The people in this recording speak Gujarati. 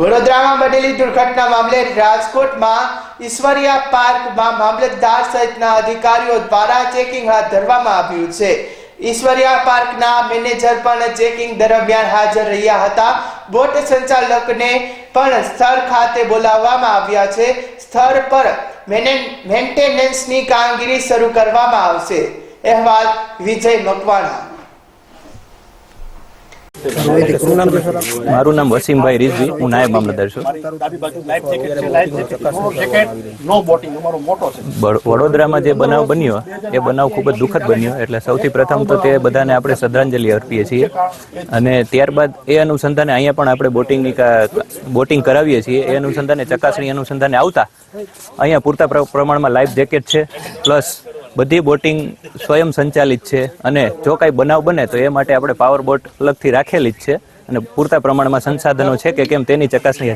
વડોદરામાં બનેલી દુર્ઘટના મામલે રાજકોટમાં ઈશ્વરિયા પાર્કમાં મામલતદાર સહિતના અધિકારીઓ દ્વારા ચેકિંગ હાથ ધરવામાં આવ્યું છે. ઈશ્વરિયા પાર્કના મેનેજર પણ ચેકિંગ દરમિયાન હાજર રહ્યા હતા. બોટ સંચાલકને પણ સ્થળ ખાતે બોલાવવામાં આવ્યા છે. સ્થળ પર મેને- મેન્ટેનન્સની કામગીરી શરૂ કરવામાં આવશે. અહેવાલ વિજય મકવાણા. મારું નામ વસીમભાઈ રિઝવી, હું નાયબ મામલતદાર છું. વડોદરામાં જે બનાવ બન્યો, એ બનાવ ખૂબ જ દુઃખદ બન્યો, એટલે સૌથી પ્રથમ તો તે બધાને આપણે શ્રદ્ધાંજલિ અર્પીએ છીએ. અને ત્યારબાદ એ અનુસંધાને અહીંયા પણ આપણે બોટિંગની બોટિંગ કરાવીએ છીએ. એ અનુસંધાને, ચકાસણી અનુસંધાને આવતા અહીંયા પૂરતા પ્ર- પ્રમાણમાં લાઈફ જેકેટ છે, પ્લસ બધી બોટિંગ સ્વયં સંચાલિત છે અને જો કાંઈ બનાવ બને તો એ માટે આપણે પાવર બોટ અલગથી રાખેલી જ છે અને પૂરતા પ્રમાણમાં સંસાધનો છે કે કેમ તેની ચકાસણી